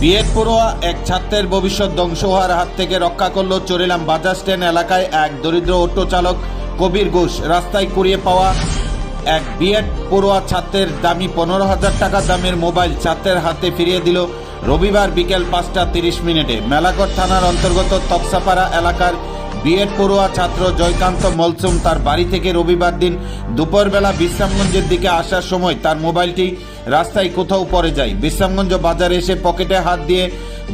B Ed পড়ুয়া এক ছাত্রের ভবিষ্যৎ ধ্বংস হওয়ার হাত থেকে রক্ষা করল চরিলাম বাজার স্ট্যান্ড এলাকায় এক দরিদ্র অটো চালক কবির ঘোষ। রাস্তায় কুড়িয়ে পাওয়া এক বিএড পড়ুয়া ছাত্রের দামি পনেরো হাজার টাকা দামের মোবাইল ছাত্রের হাতে ফিরিয়ে দিল রবিবার বিকেল পাঁচটা তিরিশ মিনিটে। মেলাগড় থানার অন্তর্গত তপসাপাড়া এলাকার বিএড পড়ুয়া ছাত্র জয়কান্ত মলসুম তার বাড়ি থেকে রবিবার দিন দুপুরবেলা বিশ্রামগঞ্জের দিকে আসার সময় তার মোবাইলটি রাস্তায় কোথাও পড়ে যায়। বিশ্রামগঞ্জ বাজারে এসে পকেটে হাত দিয়ে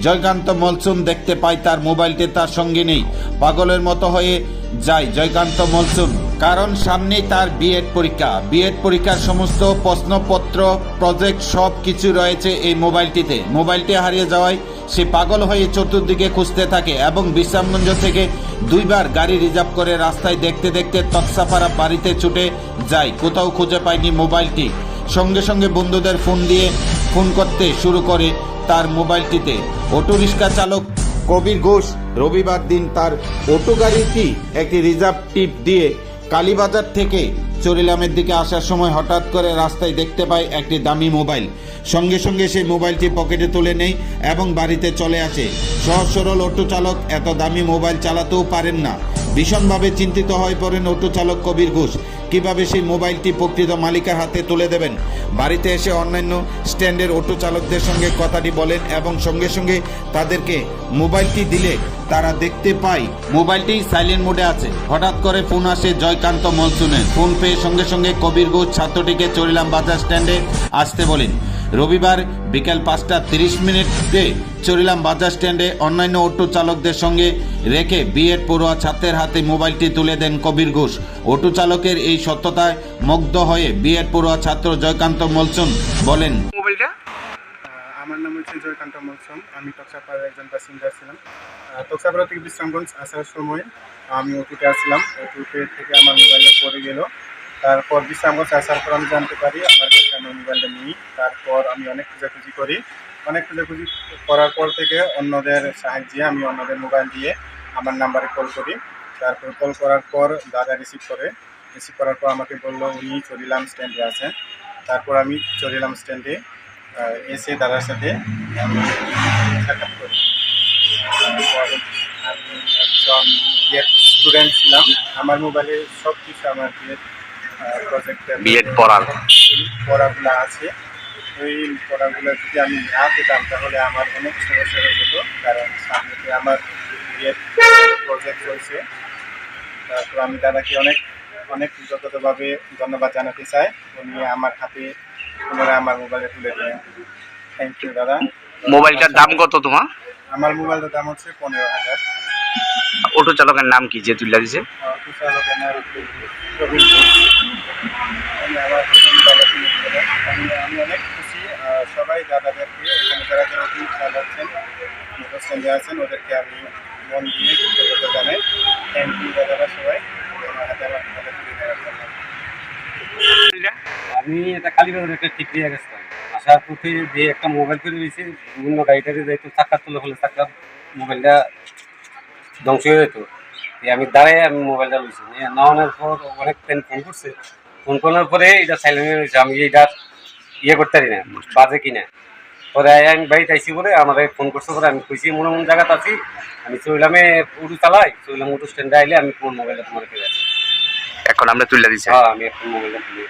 জয়কান্ত মলসুম দেখতে পায় তার মোবাইলটি তার সঙ্গে নেই। পাগলের মতো হয়ে যায় জয়কান্ত মলসুম। কারণ সামনেই তার বিএড পরীক্ষা। বিএড পরীক্ষার সমস্ত প্রশ্নপত্র, প্রজেক্ট সব কিছু রয়েছে এই মোবাইলটিতে। মোবাইলটি হারিয়ে যাওয়ায় সে পাগল হয়ে চতুর্দিকে খুঁজতে থাকে এবং বিশ্রামগঞ্জ থেকে দুইবার গাড়ি রিজার্ভ করে রাস্তায় দেখতে দেখতে তৎসাপাড়া বাড়িতে ছুটে যায়। কোথাও খুঁজে পায়নি মোবাইলটি। সঙ্গে সঙ্গে বন্ধুদের ফোন দিয়ে ফোন করতে শুরু করে তার মোবাইলটিতে। অটো রিক্সা চালক কবির ঘোষ রবিবার দিন তার অটো গাড়িটি একটি রিজার্ভ টিপ দিয়ে কালীবাজার থেকে চরিলামের দিকে আসার সময় হঠাৎ করে রাস্তায় দেখতে পায় একটি দামি মোবাইল। সঙ্গে সঙ্গে সেই মোবাইলটি পকেটে তুলে নেই এবং বাড়িতে চলে আসে। সহজ সরল অটো চালক এত দামি মোবাইল চালাতেও পারেন না। ভীষণভাবে চিন্তিত হয়ে পড়েন অটো চালক কবির ঘোষ। কীভাবে সেই মোবাইলটি প্রকৃত মালিকের হাতে তুলে দেবেন? বাড়িতে এসে অন্যান্য স্ট্যান্ডের অটো চালকদের সঙ্গে কথাটি বলেন এবং সঙ্গে সঙ্গে তাদেরকে মোবাইলটি দিলে তারা দেখতে পায়। মোবাইলটি সাইলেন্ট মোডে আছে। হঠাৎ করে ফোন আসে জয়কান্ত মলসুনের ফোন পেয়ে সঙ্গে সঙ্গে কবির ঘোষ ছাত্রটিকে চরিলাম বাজার স্ট্যান্ডে আসতে বলেন। রবিবার বিকেল পাঁচটা তিরিশ মিনিটে চরিলাম বাজার স্ট্যান্ডে অন্যান্য অটো চালকদের সঙ্গে রেখে বিএড পড়ুয়া ছাত্রের হাতে মোবাইলটি তুলে দেন কবির ঘোষ। অটো চালকের এই সত্যতায় মুগ্ধ হয়ে বিএড পড়ুয়া ছাত্র জয়কান্ত মলসুন বলেন মোবাইলটা? আমার নাম হচ্ছে জয়কান্ত মলসম আমি টকসাপাড়ার একজন প্যাসেঞ্জার ছিলাম। টকসাপাড়া থেকে বিশ্রামগঞ্জ আসার সময় আমি অটুতে আসলাম। অটুতে থেকে আমার মোবাইলটা পড়ে গেল। তারপর বিশ্রামগঞ্জ আসার পর আমি জানতে পারি, আমার কাছে আমার মোবাইলটা নিই। তারপর আমি অনেক খোঁজাখুঁজি করি। অনেক খোঁজাখুঁজি করার পর থেকে অন্যদের সাহায্যে আমি অন্যদের মোবাইল দিয়ে আমার নাম্বারে কল করি। তারপর কল করার পর দাদা রিসিভ করে। রিসিভ করার পর আমাকে বলল, উনি চরিলাম স্ট্যান্ডে আছেন। তারপর আমি চরিলাম স্ট্যান্ডে এসে দাদার সাথে আমি সাক্ষাৎ করি। আমি একজন স্টুডেন্ট ছিলাম। আমার মোবাইলে সব কিছু আমার প্রজেক্টের বিএড পড়ার পড়াগুলো আছে। ওই পড়াগুলো যদি আমি না পেতাম তাহলে আমার অনেক সমস্যা হয়ে যেত কারণ সামনে আমার বিএড প্রজেক্ট চলছে তারপর আমি দাদাকে অনেক অনেক কৃতজ্ঞতাভাবে ধন্যবাদ জানাতে চাই। উনি আমার হাতে পুনরায় আমার মোবাইলে তুলে দেন থ্যাংক ইউ দাদা। মোবাইলটার দাম কত তোমার? আমার মোবাইলটার দাম হচ্ছে পনেরো হাজার। অটো চালকের নাম কি যে তুলে দিছে আমি অনেক খুশি সবাই আছেন ওদেরকে আমি মন দিয়ে আমি এটা কালীবাজার একটা ঠিক নিয়ে গেছিলাম। আসার পথে যে একটা মোবাইল করে দিয়েছি, বিভিন্ন গাড়িটাতে যাইতো চাক্কা তুলে ফেলে চাক্কা মোবাইলটা ধ্বংস হয়ে যেত। আমি দাঁড়াই আমি মোবাইলটা লইছি। না নেওয়ানোর পর অনেক টাইম ফোন করছে। ফোন করার পরে এটা সাইলেন্ট হয়ে রয়েছে আমি এটা ইয়ে করতে পারি না বাজে কিনা। পরে আমি বাড়িতে আইসি বলে আমার ফোন করছে পরে আমি খুঁজছি মনে মনে জায়গাতে আছি আমি চইলামে উঠু চালাই চইলাম উঠু স্ট্যান্ডে আইলে আমি ফোন মোবাইলটা তোমার কাছে এখন আমরা তুলে দিচ্ছি হ্যাঁ আমি এখন মোবাইলটা তুলে।